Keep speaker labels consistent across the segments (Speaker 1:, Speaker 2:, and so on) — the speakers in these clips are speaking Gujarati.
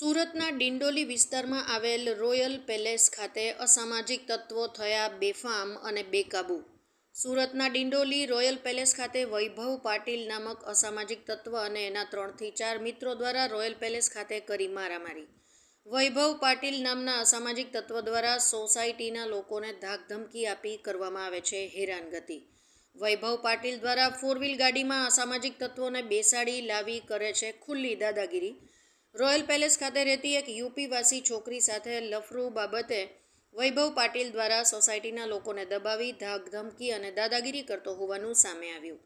Speaker 1: ડિંડોલી વિસ્તારમાં આવેલ રોયલ પેલેસ ખાતે અસામાજિક તત્વો થયા બેફામ અને બેકાબુ. સુરતના ડિંડોલી રોયલ પેલેસ ખાતે વૈભવ પાટીલ નામક અસામાજિક તત્વ અને એના ત્રણથી ચાર મિત્રો દ્વારા રોયલ પેલેસ ખાતે કરી મારામારી. વૈભવ પાટીલ નામના અસામાજિક તત્વ દ્વારા સોસાયટીના લોકોને ધાકધમકી આપી કરવામાં આવે છે હેરાનગતિ. વૈભવ પાટીલ દ્વારા ફોર વ્હીલ ગાડીમાં અસામાજિક તત્વોને બેસાડી લાવી કરે છે ખુલ્લી દાદાગીરી. રોયલ પેલેસ ખાતે રહેતી એક યુપીવાસી છોકરી સાથે લફરું બાબતે વૈભવ પાટીલ દ્વારા સોસાયટીના લોકોને દબાવી ધાક ધમકી અને દાદાગીરી કરતો હોવાનું સામે આવ્યું.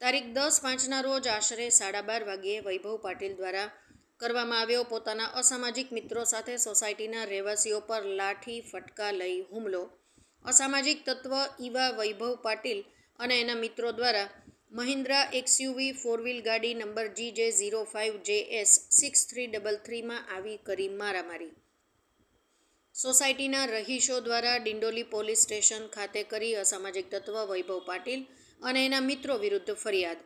Speaker 1: તારીખ દસ પાંચના રોજ આશરે સાડા બાર વાગ્યે વૈભવ પાટીલ દ્વારા કરવામાં આવ્યો પોતાના અસામાજિક મિત્રો સાથે સોસાયટીના રહેવાસીઓ પર લાઠી, ફટકા લઈ હુમલો. અસામાજિક તત્વ ઈવા વૈભવ પાટીલ અને એના મિત્રો દ્વારા મહિન્દ્રા એક્સયુવી ફોર વ્હીલ ગાડી number G J zero five J S six three double થ્રીમાં આવી કરી મારામારી. સોસાયટીના રહીશો દ્વારા ડિંડોલી પોલીસ સ્ટેશન ખાતે કરી અસામાજિક તત્વ વૈભવ પાટીલ અને એના મિત્રો વિરુદ્ધ ફરિયાદ.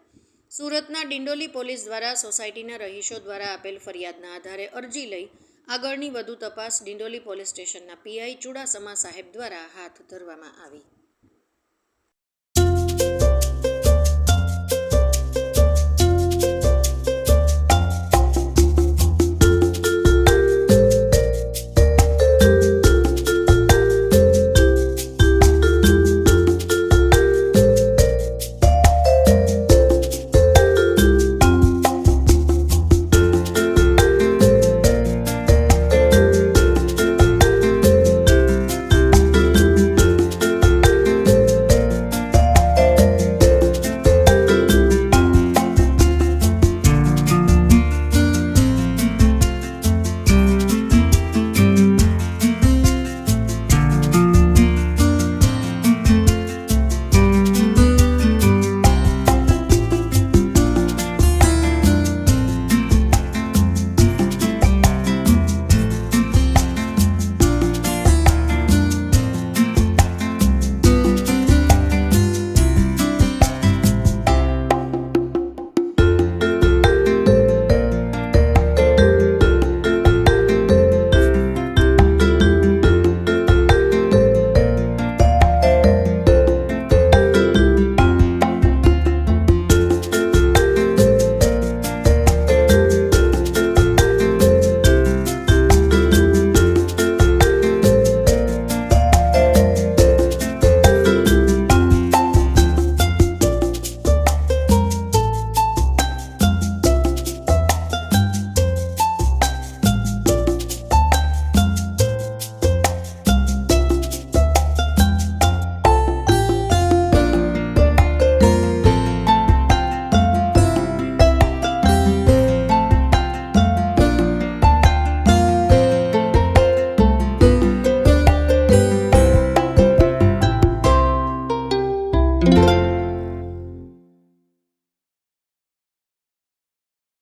Speaker 1: સુરતના ડિંડોલી પોલીસ દ્વારા સોસાયટીના રહીશો દ્વારા આપેલ ફરિયાદના આધારે અરજી લઈ આગળની વધુ તપાસ ડિંડોલી પોલીસ સ્ટેશનના પીઆઈ ચુડાસમા સાહેબ દ્વારા હાથ ધરવામાં આવી.